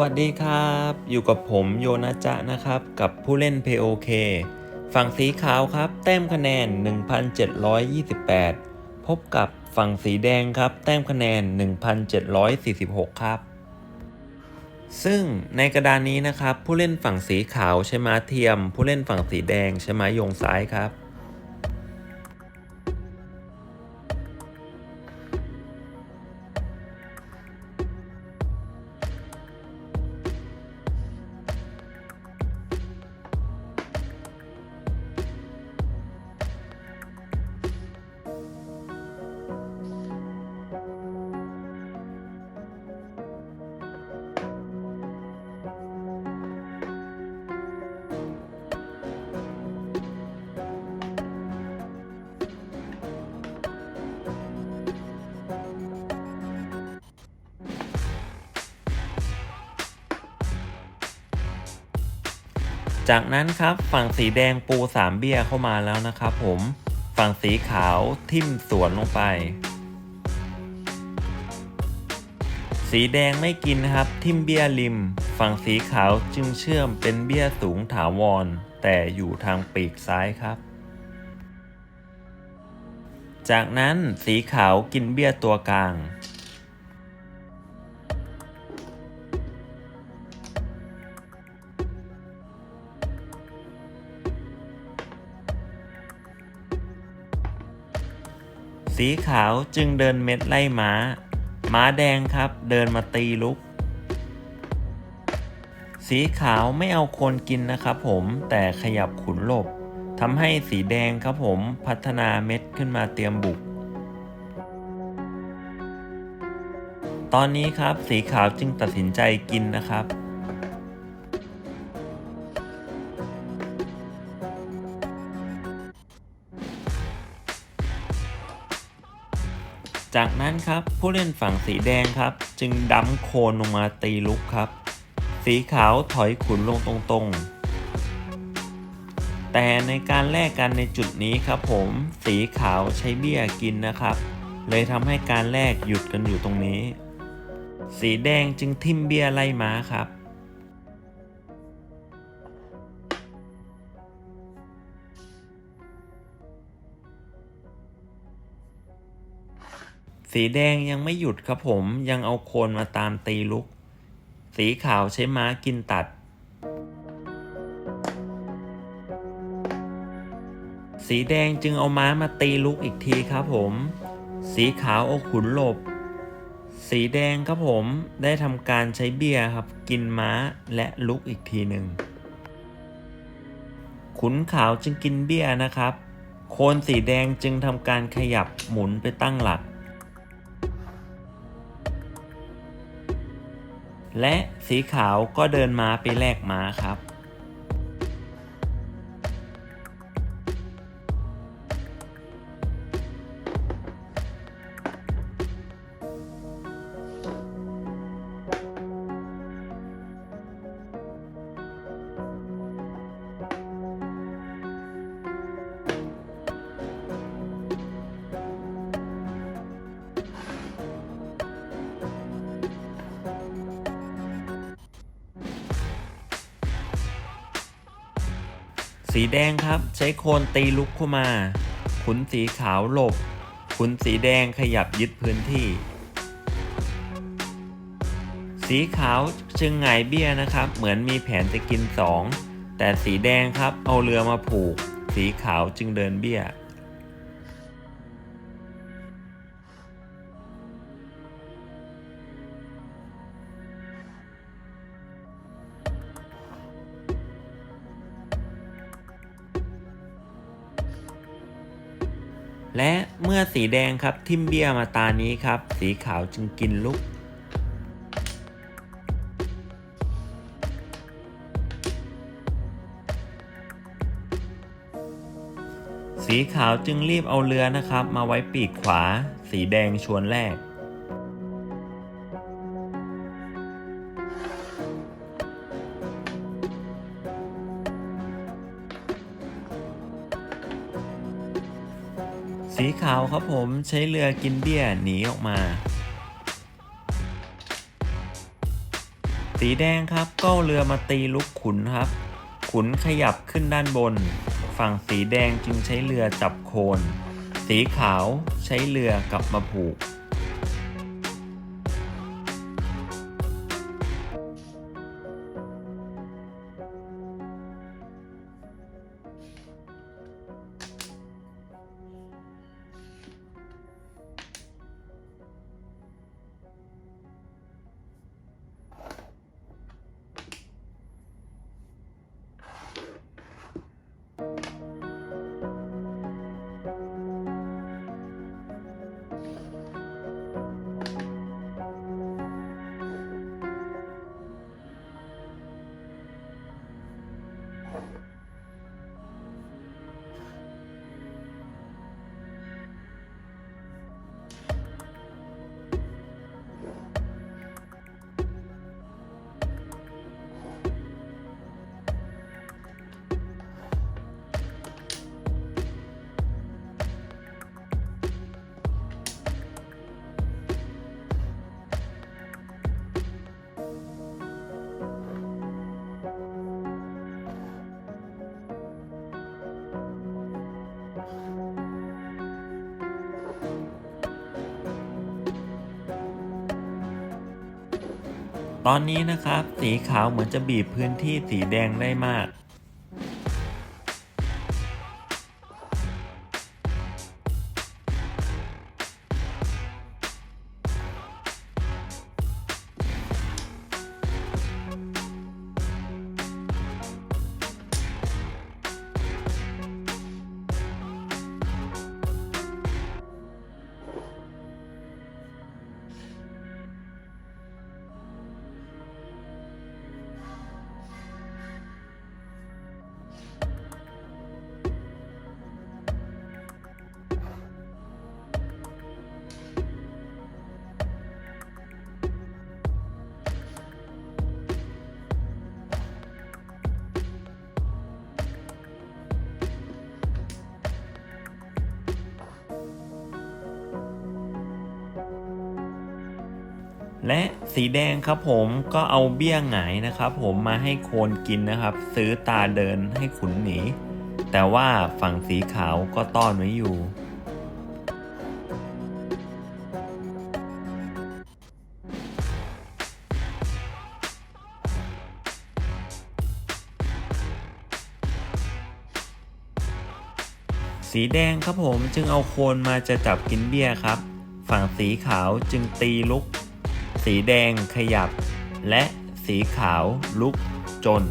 วัสดีครับ อยู่กับผมโยนาจะนะครับ กับผู้เล่น POK ฝั่งสีขาวครับ แต้มคะแนน 1,728 พบกับฝั่งสีแดงครับ แต้มคะแนน 1,746 ครับ ซึ่งในกระดานนี้นะครับ ผู้เล่นฝั่งสีขาวใช้ม้าเทียม ผู้เล่นฝั่งสีแดงใช้ม้ายงซ้ายครับ จากนั้นครับฝั่งสีแดงปูสามเบี้ยเข้ามาแล้วนะครับผมฝั่งสีขาวทิ่มสวนลงไป สีแดงไม่กินนะครับทิ่มเบี้ยริม ฝั่งสีขาวจึงเชื่อมเป็นเบี้ยสูงถาวร แต่อยู่ทางปีกซ้ายครับ จากนั้นสีขาวกินเบี้ยตัวกลาง สีขาวจึงเดินเม็ดไล่ม้า ม้าแดงครับเดินมาตีลุก สีขาวไม่เอาคนกินนะครับผมแต่ขยับขุนหลบทำให้สีแดงครับผมพัฒนาเม็ดขึ้นมาเตรียมบุก ตอนนี้ครับสีขาวจึงตัดสินใจกินนะครับ จากนั้นครับผู้เล่นฝั่งสีแดงครับ จึงดั้มโคนลงมาตีลุกครับ สีขาวถอยขุนลงตรงๆ แต่ในการแลกกันในจุดนี้ครับผม สีขาวใช้เบี้ยกินนะครับ เลยทำให้การแลกหยุดกันอยู่ตรงนี้ สีแดงจึงทิมเบี้ยไล่ม้าครับ สีแดงยังไม่หยุดครับผมยังเอาโคนมาตามตีลุก สีขาวใช้ม้ากินตัด สีแดงจึงเอาม้ามาตีลุกอีกทีครับผม สีขาวเอาขุนหลบ สีแดงครับผมได้ทำการใช้เบี้ยครับกินม้าและลุกอีกทีหนึ่งขุนขาวจึงกินเบี้ยนะครับ โคนสีแดงจึงทำการขยับหมุนไปตั้งหลัก และสีขาวก็เดินม้าไปแลกม้าครับ สีแดงครับใช้โคนตีลุกเข้ามา ขุนสีขาวหลบ ขุนสีแดงขยับยึดพื้นที่ สีขาวจึงหงเบี้ยนะครับ เหมือนมีแผนจะกินสองแต่สีแดงครับเอาเรือมาผูก สีขาวจึงเดินเบี้ย และเมื่อสีแดงครับทิมเบียมาตานี้ครับ สีขาวจึงกินลุก สีขาวจึงรีบเอาเรือนะครับ มาไว้ปีกขวา สีแดงชวนแรก สีขาวครับผมใช้เรือกินเบี้ยหนีออกมา สีแดงครับก็เรือมาตีลุกขุนครับ ขุนขยับขึ้นด้านบน ฝั่งสีแดงจึงใช้เรือจับโคน สีขาวใช้เรือกลับมาผูก ตอนนี้นะครับ สีขาวเหมือนจะบีบพื้นที่สีแดงได้มาก และสีแดงครับผมก็เอาเบี้ยหงายนะครับ ผมมาให้โคนกินนะครับ ซื้อตาเดินให้ขุนหนีแต่ว่าฝั่งสีขาวก็ต้อนไว้อยู่สีแดงครับผมจึงเอาโคนมาจะจับกินเบี้ยครับ ฝั่งสีขาวจึงตีลุก สีแดงขยับ และสีขาวลุกจน